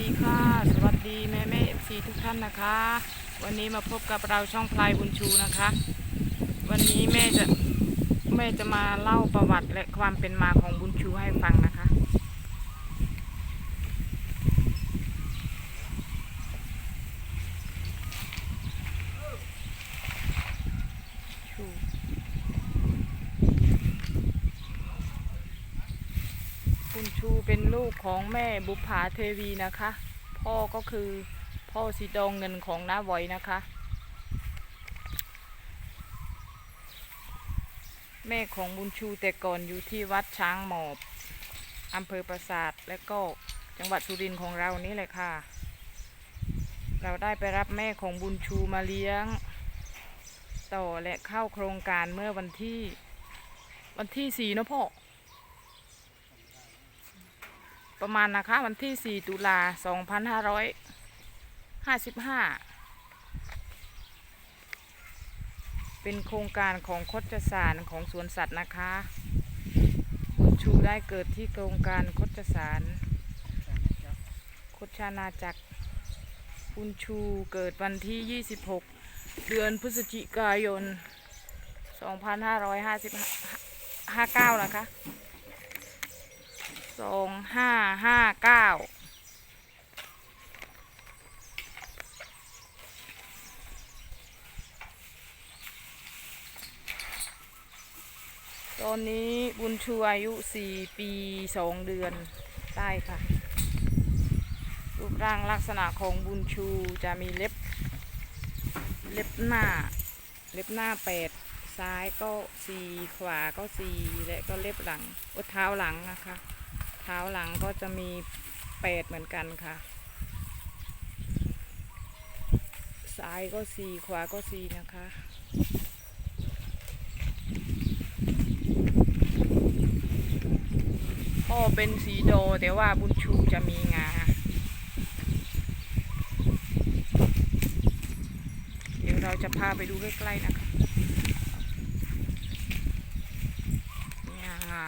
ดีค่ะ สวัสดีแม่แม่เอฟซีทุกท่านนะคะ วันนี้มาพบกับเราช่องพลายบุญชูนะคะ วันนี้แม่จะแม่จะมาเล่าประวัติและความเป็นมาของบุญชูให้ฟังนะคะ ชู คุณชูเป็นลูกของแม่บุภาเทวีนะคะ พ่อก็คือพ่อสีดองเงินของน้าไวยนะคะ แม่ของบุญชูแต่ก่อนอยู่ที่วัดช้างหมอบอำเภอปราสาทและก็จังหวัดสุรินทร์ของเรานี่แหละค่ะ เราได้ไปรับแม่ของบุญชูมาเลี้ยง ต่อและเข้าโครงการเมื่อวันที่วันที่สี่นะพ่อ ประมาณนะคะ วันที่ 4 ตุลา 2555 เป็นโครงการของคดจสารของสวนสัตว์นะคะคุณชูได้เกิดที่โครงการคดจสารคดชานาจักรคุณชูเกิดวันที่ 26 เดือนพฤศจิกายน 2559นะคะ สองห้าห้าเก้าตอนนี้บุญชูอายุสี่ปีสองเดือนได้ค่ะ รูปร่างลักษณะของบุญชูจะมีเล็บ เล็บหน้า เล็บหน้าแปดซ้ายก็สี่ขวาก็สี่และก็เล็บหลังอ้เท้าหลังนะคะ เท้าหลังก็จะมีแปดเหมือนกันค่ะ ซ้ายก็สี่ขวาก็สี่นะคะพ่อเป็นสีโดแต่ว่าบุญชูจะมีงาเดี๋ยวเราจะพาไปดูใกล้ๆนะคะเนี่ยงา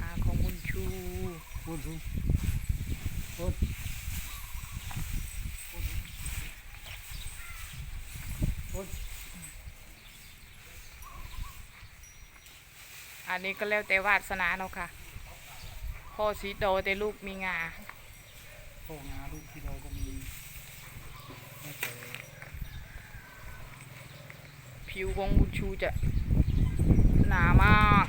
อาของบุญชู พูดสิพูดพูดอันนี้ก็แล้วแต่วาสนาเนาะค่ะพ่อสีโดแต่ลูกมีงาโอ้งาลูกที่เราก็มีแม่แต่ผิวของบุญชูจะหนามาก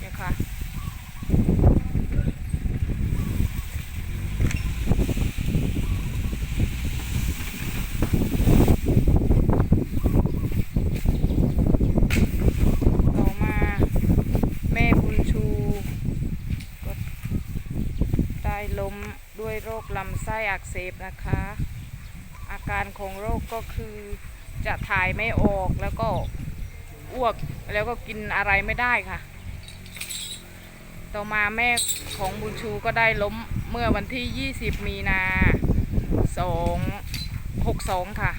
เนี่ยค่ะ ต่อมาแม่บุญชูก็ได้ล้มด้วยโรค ลำไส้อักเสบนะคะ อาการของโรคก็คือจะถ่ายไม่ออกแล้วก็อ้วกแล้วก็กินอะไรไม่ได้ค่ะ ต่อมาแม่ของบุญชูก็ได้ล้มเมื่อวันที่ 20 มีนา2 62 ค่ะ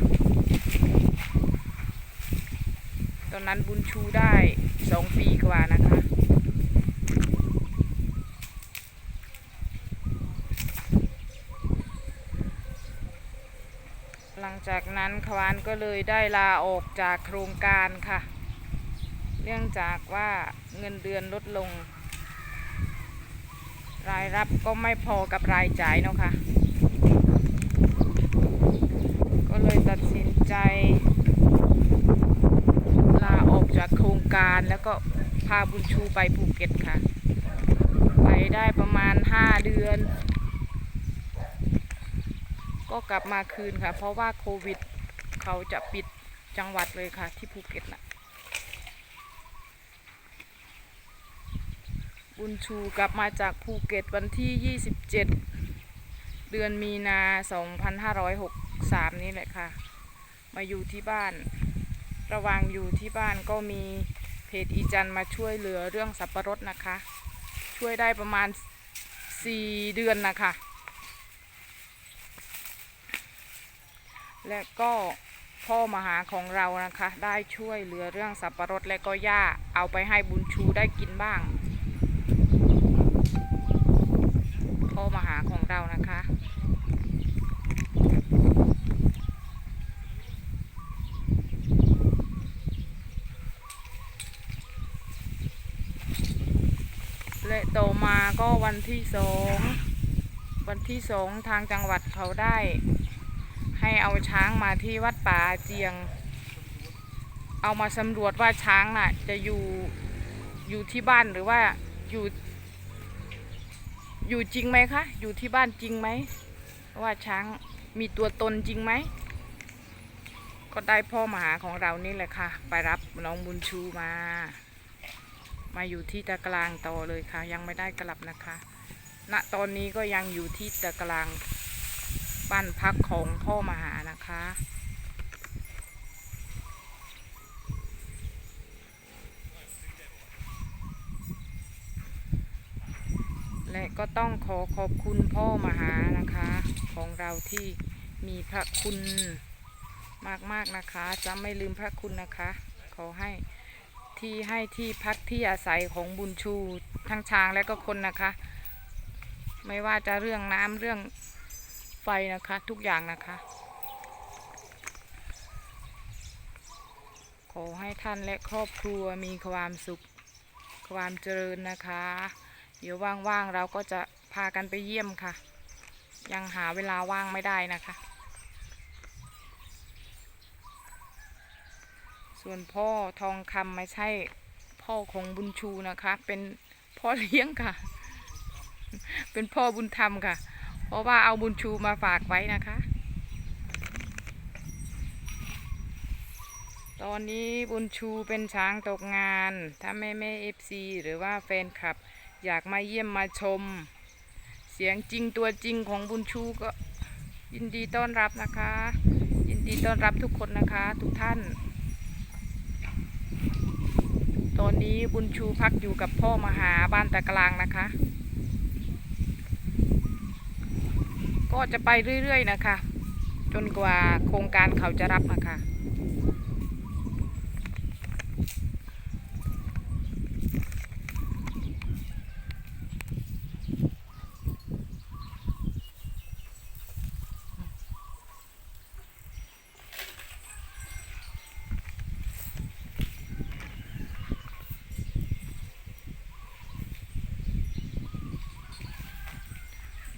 ตอนนั้นบุญชูได้ 2 ปีกว่านะคะ หลังจากนั้นควานก็เลยได้ลาออกจากโครงการค่ะ เนื่องจากว่าเงินเดือนลดลง รายรับก็ไม่พอกับรายจ่ายเนาะค่ะ ก็เลยตัดสินใจลาออกจากโครงการแล้วก็พาบุญชูไปภูเก็ตค่ะ ไปได้ประมาณ 5 เดือน ก็กลับมาคืนค่ะ เพราะว่าโควิด เขาจะปิดจังหวัดเลยค่ะ ที่ภูเก็ตน่ะ บุญชูกลับมาจากภูเก็ตวันที่ 27 เดือนมีนา 2563 นี่แหละค่ะ มาอยู่ที่บ้าน ระหว่างอยู่ที่บ้านก็มีเพจอีจันมาช่วยเหลือเรื่องสับปะรดนะคะ ช่วยได้ประมาณ 4 เดือนนะคะ และก็พ่อมหาของเรานะคะ ได้ช่วยเหลือเรื่องสับปะรดและก็หญ้าเอาไปให้บุญชูได้กินบ้าง พ่อมหาของเรานะคะและต่อมาก็วันที่สองวันที่สองทางจังหวัดเขาได้ ให้เอาช้างมาที่วัดป่าเจียง เอามาสำรวจว่าช้างน่ะ จะอยู่อยู่ที่บ้านหรือว่าอยู่อยู่จริงไหมคะ อยู่ที่บ้านจริงไหม ว่าช้างมีตัวตนจริงไหม ก็ได้พ่อมหาของเรานี่แหละค่ะ ไปรับน้องบุญชูมา มาอยู่ที่ตะกลางต่อเลยค่ะ ยังไม่ได้กลับนะคะ ณ ตอนนี้ก็ยังอยู่ที่ตะกลาง บ้านพักของพ่อมหานะคะ และก็ต้องขอขอบคุณพ่อมหานะคะ ของเราที่มีพระคุณมากๆนะคะจะไม่ลืมพระคุณนะคะ ขอให้ที่ให้ที่พักที่อาศัยของบุญชูทั้งช้างและก็คนนะคะ ไม่ว่าจะเรื่องน้ำเรื่อง ไฟนะคะ ทุกอย่างนะคะ ขอให้ท่านและครอบครัวมีความสุขความเจริญนะคะ เดี๋ยวว่างๆเราก็จะพากันไปเยี่ยมค่ะ ยังหาเวลาว่างไม่ได้นะคะ ส่วนพ่อทองคำไม่ใช่พ่อของบุญชูนะคะ เป็นพ่อเลี้ยงค่ะ เป็นพ่อบุญธรรมค่ะ ราะว่าเอาบุญชูมาฝากไว้นะคะ ตอนนี้บุญชูเป็นช้างตกงาน ถ้าแม่แม่เอฟซีหรือว่าแฟนคลับ อยากมาเยี่ยมมาชม เสียงจริงตัวจริงของบุญชูก็ยินดีต้อนรับนะคะ ยินดีต้อนรับทุกคนนะคะ ทุกท่าน ตอนนี้บุญชูพักอยู่กับพ่อมหาบ้านตะกลางนะคะ ก็จะไปเรื่อยๆนะคะ จนกว่าโครงการเขาจะรับนะคะ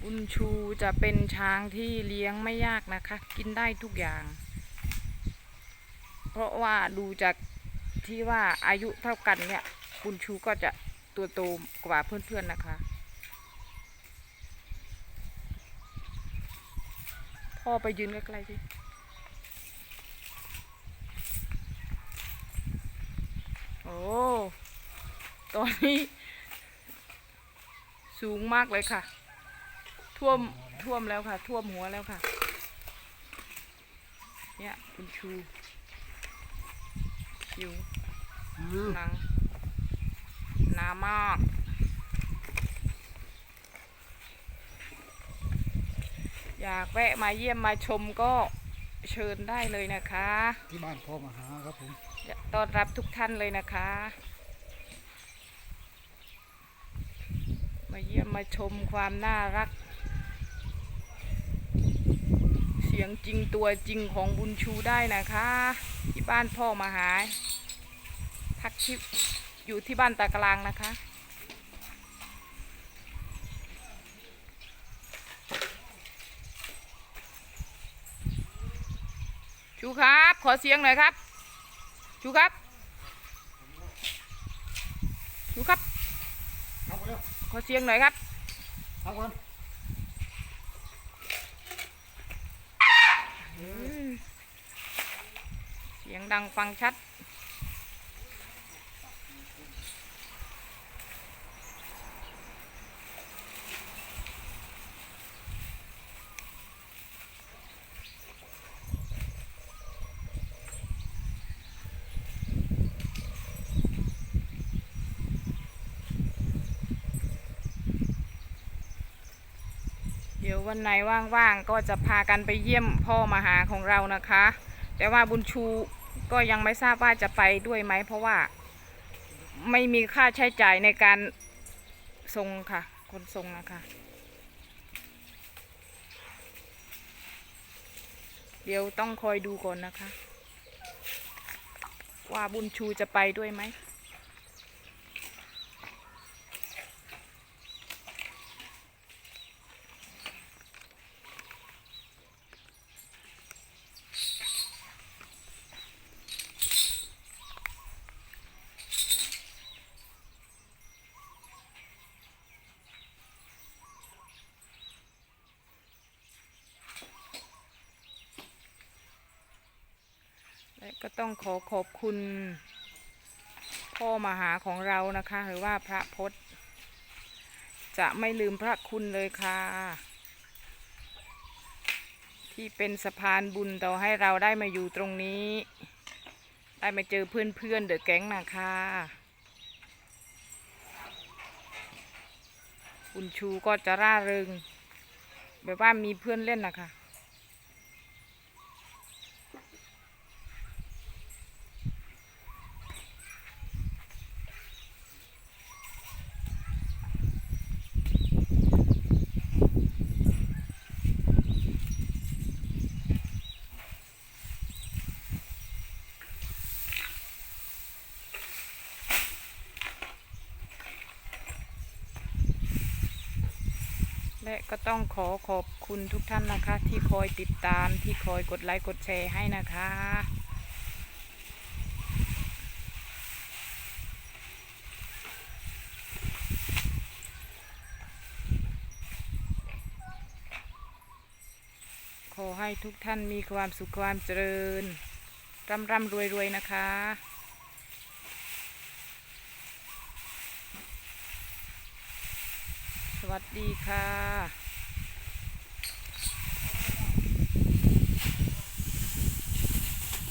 บุญชูจะเป็นช้างที่เลี้ยงไม่ยากนะคะ กินได้ทุกอย่าง เพราะว่าดูจากที่ว่าอายุเท่ากันเนี่ย บุญชูก็จะตัวโตกว่าเพื่อนๆนะคะ พ่อไปยืนใกล้ๆสิโอ้ตอนนี้สูงมากเลยค่ะ ท่วมท่วมแล้วค่ะ ท่วมหัวแล้วค่ะ เนี่ยคุณชูอยู่หนังหนามากอยากแวะมาเยี่ยมมาชมก็เชิญได้เลยนะคะ ที่บ้านพ่อมหาครับผมต้อนรับทุกท่านเลยนะคะ มาเยี่ยมมาชมความน่ารัก เสียงจริงตัวจริงของบุญชูได้นะคะ ที่บ้านพ่อมาหาพักที่อยู่ที่บ้านตากลางนะคะชูครับ ขอเสียงหน่อยครับชูครับชูครับ ขอเสียงหน่อยครับ เอาก่อน เสียงดังฟังชัด เดี๋ยววันไหนว่างๆ ก็จะพากันไปเยี่ยมพ่อมหาของเรานะคะ แต่ว่าบุญชู ก็ยังไม่ทราบว่าจะไปด้วยไหม เพราะว่าไม่มีค่าใช้จ่ายในการทรงค่ะ คนทรงนะคะ เดี๋ยวต้องคอยดูก่อนนะคะ ว่าบุญชูจะไปด้วยไหม และก็ต้องขอขอบคุณ พ่อมหาของเรานะคะ หรือว่าพระพศจะไม่ลืมพระคุณเลยค่ะ ที่เป็นสะพานบุญต่อให้เราได้มาอยู่ตรงนี้ ได้มาเจอเพื่อนๆเดอะแก๊งนะคะบุญชูก็จะร่าเริงแบบว่ามีเพื่อนเล่นนะคะ และก็ต้องขอขอบคุณทุกท่านนะคะ ที่คอยติดตามที่คอยกดไลค์กดแชร์ให้นะคะ ขอให้ทุกท่านมีความสุขความเจริญร่ำร่ำรวยรวยนะคะ ส วัสดีค่ะ